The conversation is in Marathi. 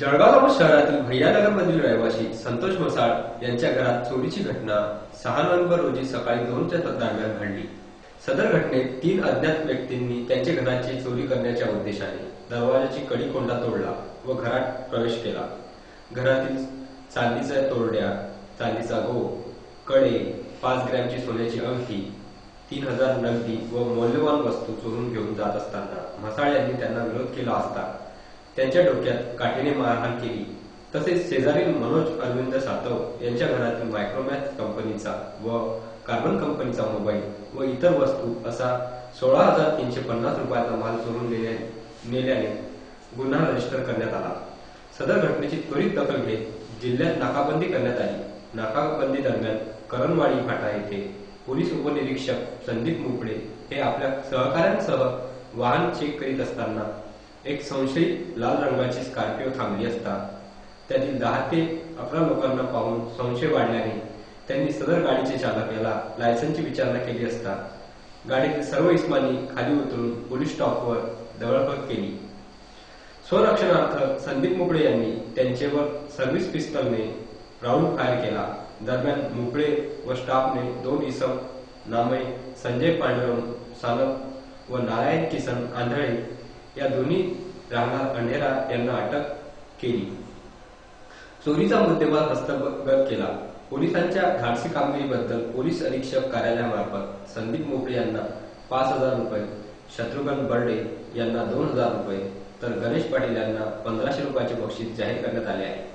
जळगाव शहरातील भैयानगरमधील रहिवासी संतोष मसाळ यांच्या घरात चोरीची घटना सहा नोव्हेंबर रोजी सकाळी दोनच्या दरम्यान घडली. सदर घटनेत तीन अज्ञात व्यक्तींनी त्यांच्या घराची चोरी करण्याच्या उद्देशाने दरवाजाची कडी कोंडा तोडला व घरात प्रवेश केला. घरातील चांदीच्या तोरड्या चांदीचा गो कडे पाच ग्रॅमची सोन्याची अंगठी तीन हजार नगदी व मौल्यवान वस्तू चोरून घेऊन जात असताना म्हसाळ यांनी त्यांना विरोध केला असता त्यांच्या डोक्यात काठीने मारहाण केली. तसेच शेजारील मनोज अरविंद सातव यांच्या घरातील मायक्रोमॅक्स कंपनीचा व कार्बन कंपनीचा मोबाईल व इतर वस्तू असा सोळा हजार तीनशे पन्नास रुपयाचा माल चोरून नेल्याने गुन्हा रजिस्टर करण्यात आला. सदर घटनेची त्वरित दखल घेत जिल्ह्यात नाकाबंदी करण्यात आली. नाकाबंदी दरम्यान करणवाडी फाटा येथे पोलीस उपनिरीक्षक संदीप मुकडे हे आपल्या सहकाऱ्यांसह वाहन चेक करीत असताना एक संशयित लाल रंगाची स्कॉर्पिओ थांबली असता त्यातील दहा ते अकरा लोकांना पाहून संशय वाढल्याने त्यांनी सदर गाडीचे चालक याला लायसनची विचारणा केली असता गाडीतील सर्व इस्मानी खाली उतरून पोलीस स्टॉपवर दगडफेक केली. स्वरक्षणार्थ संदीप मुकळे यांनी त्यांच्यावर सर्व्हिस पिस्तलने राऊंड फायर केला. दरम्यान मुकडे व स्टाफने दोन इसम नामे संजय पांडुरंग सानप व नारायण किसन आंधळे या दोन्ही राहणार अंडेरा यांना अटक केली. चोरीचा मुद्देमाल हस्तगत केला. पोलिसांच्या धाडसी कामगिरीबद्दल पोलीस अधीक्षक कार्यालयामार्फत संदीप मोकळे यांना पाच हजार रुपये शत्रुघ्न बर्डे यांना दोन हजार रुपये तर गणेश पाटील यांना पंधराशे रुपयाचे बक्षीस जाहीर करण्यात आले आहे.